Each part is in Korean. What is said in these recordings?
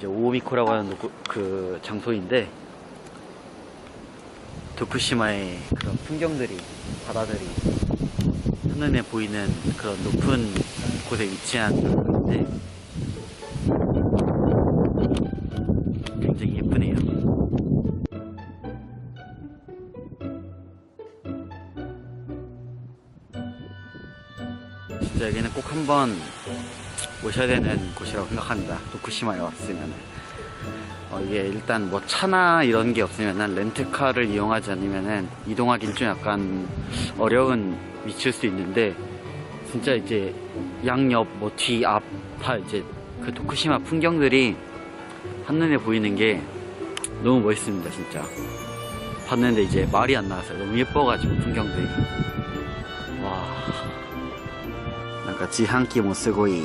이제 오미코라고 하는 노- 그 장소인데 도쿠시마의 그런 풍경들이 바다들이 한눈에 보이는 그런 높은 곳에 위치한 곳인데 굉장히 예쁘네요. 진짜 여기는 꼭 한번 오셔야 되는 곳이라고 생각합니다. 도쿠시마에 왔으면. 어, 이게 일단 뭐 차나 이런 게 없으면은 렌트카를 이용하지 않으면은 이동하기는 좀 약간 어려운 미칠 수 있는데 진짜 이제 양옆 뭐 뒤 앞 다 이제 그 도쿠시마 풍경들이 한눈에 보이는 게 너무 멋있습니다 진짜 봤는데 이제 말이 안 나와서 너무 예뻐가지고 풍경들이 와 지한끼 못 쓰고 이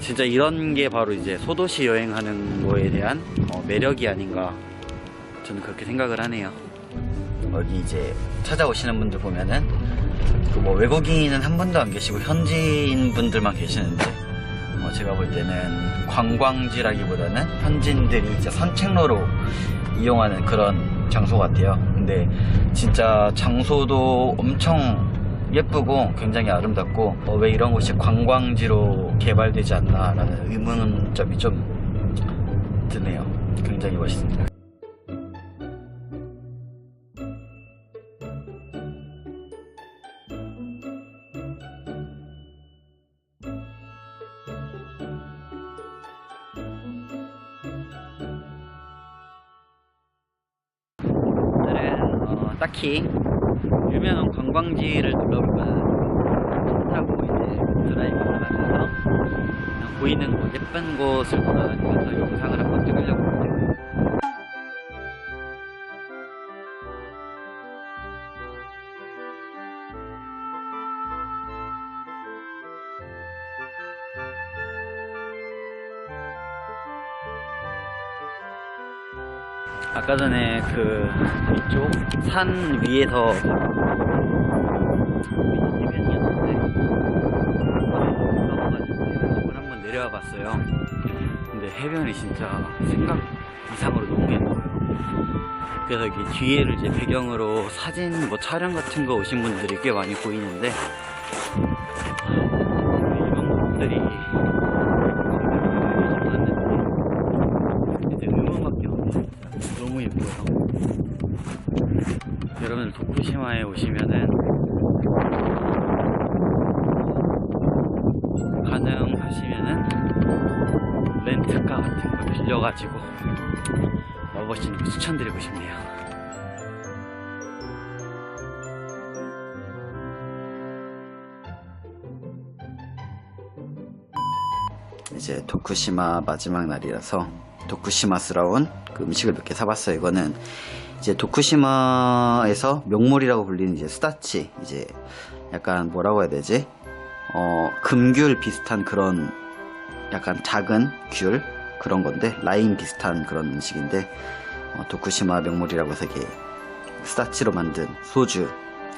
진짜 이런 게 바로 이제 소도시 여행하는 거에 대한 어, 매력이 아닌가 저는 그렇게 생각을 하네요. 여기 이제 찾아오시는 분들 보면은 그 뭐 외국인은 한 분도 안 계시고 현지인 분들만 계시는데 어, 제가 볼 때는 관광지라기보다는 현지인들이 이제 산책로로 이용하는 그런 장소 같아요. 근데 진짜 장소도 엄청 예쁘고 굉장히 아름답고 어, 왜 이런 곳이 관광지로 개발되지 않나라는 의문점이 좀 드네요. 굉장히 멋있습니다. 어, 딱히 유명한 관광지를 차 타고 이제 드라이브를 하면서 보이는 곳 예쁜 곳을 돌아다니면서 영상을 한번 찍으려고 합니다. 아까 전에 그 이쪽 산 위에서 해변이었는데 가지고 해변 쪽을 한번 내려와 봤어요. 근데 해변이 진짜 생각 이상으로 너무 예뻐요. 그래서 여기 뒤에를 이제 배경으로 사진 뭐 촬영 같은 거 오신 분들이 꽤 많이 보이는데 이런 곳들이 여러분들 도쿠시마에 오시면은 가능하시면은 렌트카 같은 거 빌려가지고 와보시는 거 추천드리고 싶네요. 이제 도쿠시마 마지막 날이라서 도쿠시마스러운 그 음식을 몇 개 사봤어요. 이거는 이제 도쿠시마에서 명물이라고 불리는 이제 스다치 이제 약간 뭐라고 해야 되지? 어 금귤 비슷한 그런 약간 작은 귤 그런 건데 라임 비슷한 그런 음식인데 어, 도쿠시마 명물이라고 해서 이게 스다치로 만든 소주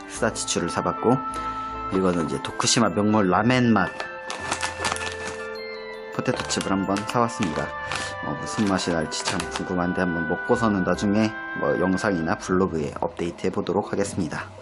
스다치추를 사봤고 이거는 이제 도쿠시마 명물 라멘 맛 포테토 칩을 한번 사왔습니다. 어, 무슨 맛이 날지 참 궁금한데 한번 먹고서는 나중에 뭐 영상이나 블로그에 업데이트 해보도록 하겠습니다.